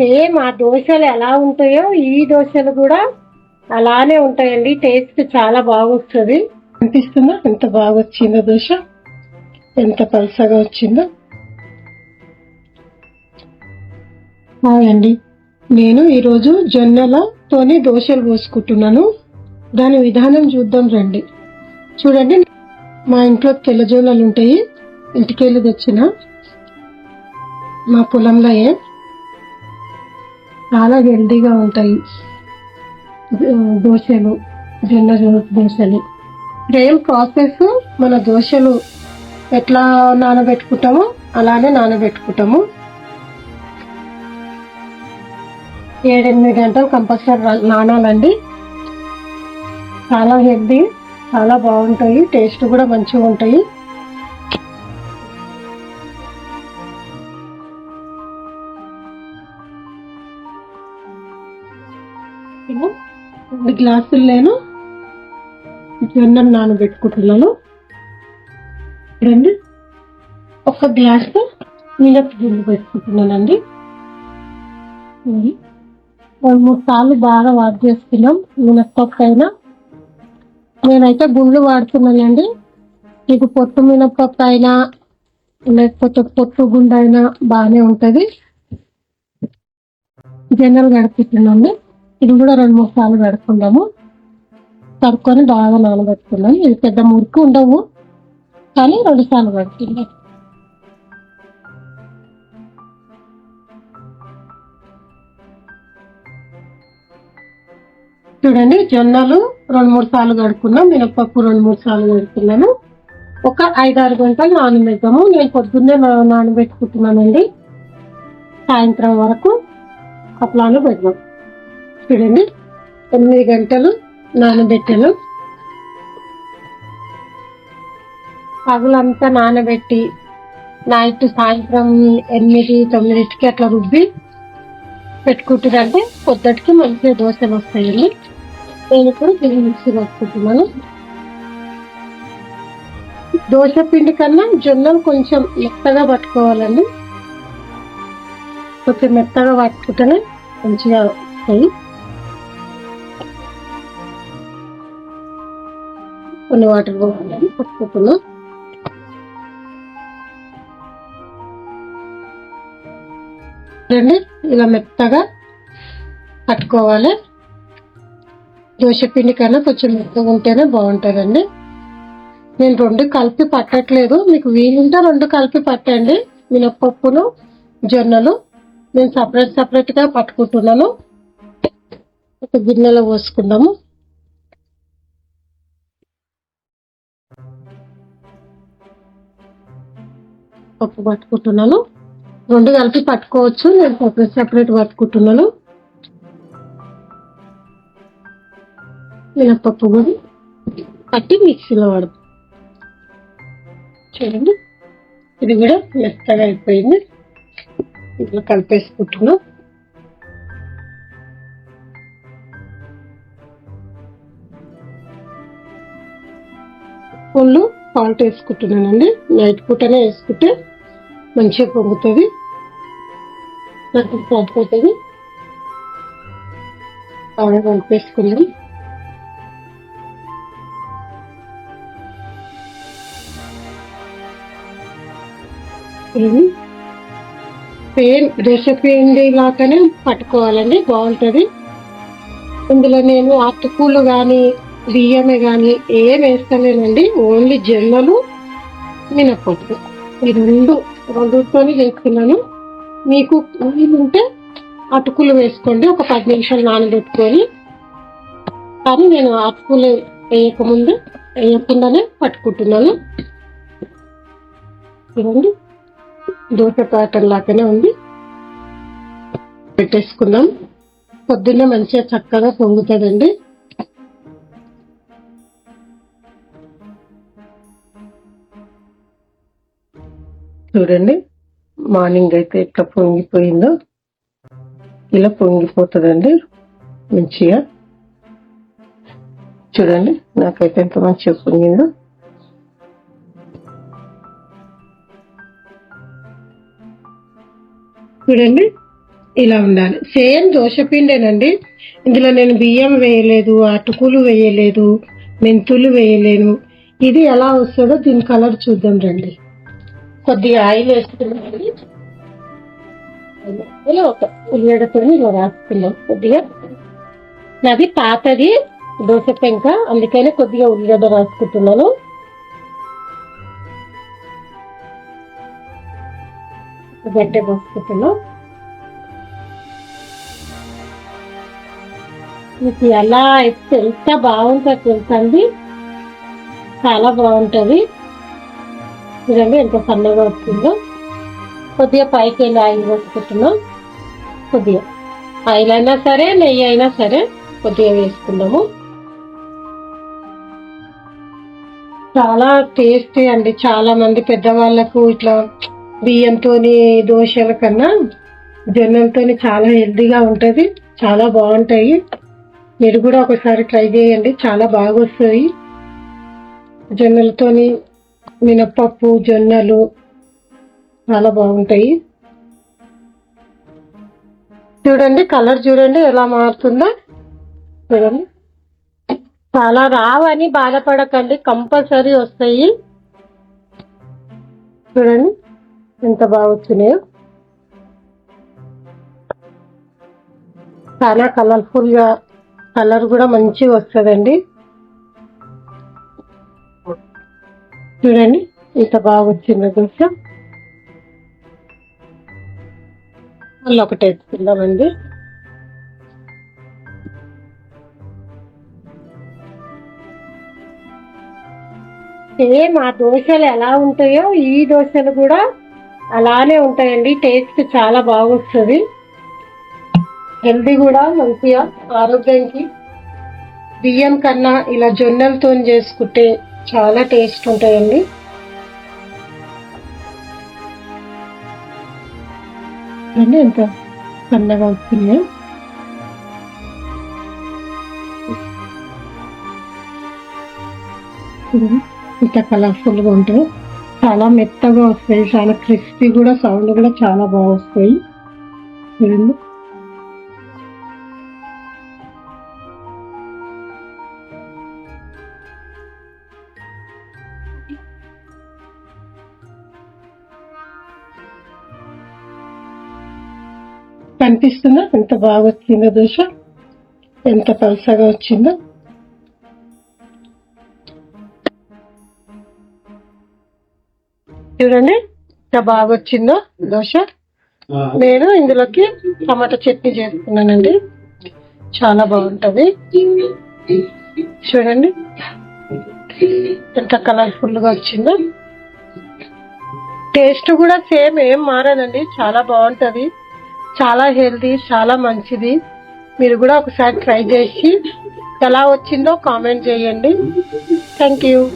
Same ఆ దోశలు ఎలా ఉంటాయో ఈ దోశలు కూడా అలానే ఉంటాయండి. టేస్ట్ చాలా బాగొస్తుంది. అనిపిస్తుందా? ఎంత బాగా వచ్చిందో దోశ? ఎంత పలసగా వచ్చిందో? అండి నేను ఈరోజు జొన్నలతోని దోశలు పోసుకుంటున్నాను దాని విధానం చూద్దాం రండి. చూడండి మా ఇంట్లో తెల్ల జొన్నలు ఉంటాయి ఇంటికెళ్ళి తెచ్చిన. మా పొలంలో చాలా హెల్దీగా ఉంటాయి. దోశలు జొన్న దోశలు. Same process? మన దోశలు ఎట్లా నానబెట్టుకుంటామో అలానే నానబెట్టుకుంటాము. ఏడెనిమిది గంటలు కంపల్సరీ నానాలండి. చాలా హెల్దీ చాలా బాగుంటాయి టేస్ట్ కూడా మంచిగా ఉంటాయి నేను రెండు గ్లాసులు నేను జొన్నం నానబెట్టుకుంటున్నాను. రెండు ఒక గ్లాసు మినప్ గుండు పెట్టుకుంటున్నానండి రెండు మూడు సార్లు బాగా వాష్ చేసుకున్నాం మినప్పప్పు అయినా నేనైతే గుండ్లు వాడుతున్నానండి. మీకు పొట్టు మినప్పప్పు అయినా లేకపోతే పొట్టు గుండైనా బాగానే ఉంటుంది. జనరల్ గడుపుతున్నాము ఇది కూడా రెండు మూడు సార్లు గడుపుకుందాము కడుక్కొని బాగా నానబెట్టుకున్నాం ఇది పెద్ద మురికి ఉండవు. కానీ రెండు సార్లు గడుపుకుందాం చూడండి జొన్నలు రెండు మూడు సార్లు కడుక్కున్నాం. మినప్పప్పు రెండు మూడు సార్లు కడుక్కున్నాను. ఒక ఐదారు గంటలు నానబెట్టాము. నేను పొద్దున్నే నానబెట్టుకుంటున్నానండి. సాయంత్రం వరకు కప్లాను పెడదాం. చూడండి. తొమ్మిది గంటలు నానబెట్టాను. పగులంతా నానబెట్టి నైట్ సాయంత్రం ఎనిమిది తొమ్మిదింటికి అట్లా రుబ్బి పెట్టుకుంటుందంటే పొద్దుటికి మంచిగా దోశలు వస్తాయండి. నేను ఇప్పుడు దీన్ని మిక్సీ పట్టుకుంటున్నాను. దోశ పిండి కన్నా జొన్నలు కొంచెం మెత్తగా పట్టుకోవాలండి. కొంచెం మెత్తగా పట్టుకుంటేనే మంచిగా వస్తాయి. కొన్ని వాటర్ పోవాలి పట్టుకుంటున్నాం చూడండి ఇలా మెత్తగా పట్టుకోవాలి. దోశ పిండి కన్నా కొంచెం మెత్తగా ఉంటేనే బాగుంటుందండి. నేను రెండు కలిపి పట్టట్లేదు. మీకు వీలుంటే రెండు కలిపి పట్టండి. మినప్పప్పును జొన్నలు నేను సపరేట్ సపరేట్గా పట్టుకుంటున్నాను. ఒక గిన్నెలో పోసుకుందాము. పప్పు పట్టుకుంటున్నాను. రెండు కలిపి పట్టుకోవచ్చు నేను సపరేట్ సపరేట్ పట్టుకుంటున్నాను. మినప్పప్పు కూడా పట్టి మిక్సీలో వాడతాం చూడండి. ఇది కూడా మెత్తగా అయిపోయింది. ఇట్లా కలిపేసుకుంటున్నాం ఒళ్ళు సాల్ట్ వేసుకుంటున్నానండి. నైట్ పూటనే వేసుకుంటే మంచిగా పొంగుతుంది. నాకు సరిపోతుంది బాగా కలిపేసుకుందాం ఇది సేమ్ పిండి లాగానే పట్టుకోవాలండి బాగుంటుంది. ఇందులో నేను అటుకులు కానీ బియ్యమే కానీ ఏం వేస్తలేనండి ఓన్లీ జొన్నలు మినపప్పు. ఈ రెండు రెండుతోని చేస్తున్నాను. మీకు వీలుంటే అటుకులు వేసుకోండి. ఒక పది నిమిషాలు నానబెట్టుకొని. కానీ నేను అటుకులు వేయకముందు వేయకుండానే పట్టుకుంటున్నాను. చూడండి దోశ ప్యాటర్న్ లాగానే ఉంది. పెట్టేసుకుందాం. పొద్దున్నే మంచిగా చక్కగా పొంగుతుందండి. చూడండి. మార్నింగ్ అయితే ఎట్లా పొంగిపోయిందో. ఇలా పొంగిపోతుందండి. మంచిగా. చూడండి నాకైతే ఎంత మంచిగా పొంగిందో. చూడండి ఇలా ఉండాలి. సేమ్ దోశ పిండేనండి ఇందులో నేను బియ్యం వేయలేదు అటుకులు వేయలేదు మెంతులు వేయలేను. ఇది ఎలా వస్తుందో దీని కలర్ చూద్దాం రండి. కొద్దిగా ఆయిల్ వేసుకున్నామండి ఇలా ఒక ఉల్లిగడ్డతో ఇలా రాసుకున్నాం కొద్దిగా. నాది పాతది దోశ పెంక అందుకనే కొద్దిగా ఉల్లిగడ్డ రాసుకుంటున్నాను. గడ్డ పోసుకుంటున్నాం మీకు ఎలా అయితే ఎంత బాగుంటుంది తెలుసండి చాలా బాగుంటది. చూడండి ఎంత సన్నగా వస్తుందో. కొద్దిగా పైకి వెళ్ళి ఆయిల్ పోసుకుంటున్నాం. కొద్దిగా. ఆయిల్ అయినా సరే నెయ్యి అయినా సరే కొద్దిగా వేసుకుందాము. చాలా టేస్టీ అండి. చాలా మంది పెద్దవాళ్ళకు ఇట్లా బియ్యంతోని దోశల కన్నా జొన్నలతో చాలా హెల్తీగా ఉంటుంది. చాలా బాగుంటాయి. మీరు కూడా ఒకసారి ట్రై చేయండి. చాలా బాగా వస్తాయి జొన్నలతోని మినప్పప్పు జొన్నలు చాలా బాగుంటాయి. చూడండి కలర్ చూడండి ఎలా మారుతుందో. చూడండి. చాలా రావని బాధపడకండి కంపల్సరీ వస్తాయి. చూడండి ఎంత బాగా వచ్చినాయో. చాలా కలర్ఫుల్గా కలర్ కూడా మంచిగా వస్తుందండి. చూడండి ఇంత బాగా వచ్చిందో దోశ మళ్ళీ ఒకటి వేసుకుందామండి. సేమ్ ఆ దోశలు ఎలా ఉంటాయో ఈ దోశలు కూడా అలానే ఉంటాయండి. టేస్ట్ చాలా బాగుంటుంది హెల్దీ కూడా మంచిగా ఆరోగ్యానికి. బియ్యం కన్నా ఇలా జొన్నలతో చేసుకుంటే చాలా టేస్ట్ ఉంటాయండి. చూడండి ఎంత సన్నగా వస్తున్నాయి? చూడండి కలర్ఫుల్గా గా ఉంటాయి. చాలా మెత్తగా వస్తాయి చాలా క్రిస్పీ కూడా సౌండ్ కూడా చాలా బాగా వస్తాయి. చూడండి. కనిపిస్తుందా ఎంత బాగా వచ్చిందో దోశ? ఎంత పలసగా వచ్చిందో? చూడండి ఎంత బాగా వచ్చిందో దోశ. నేను ఇందులోకి టమాటా చట్నీ చేసుకున్నానండి చాలా బాగుంటది. చూడండి ఎంత కలర్ఫుల్గా వచ్చిందో. టేస్ట్ కూడా సేమ్ ఏం మారదండి. చాలా బాగుంటది. చాలా హెల్తీ చాలా మంచిది. మీరు కూడా ఒకసారి ట్రై చేసి ఎలా వచ్చిందో కామెంట్ చేయండి. Thank you.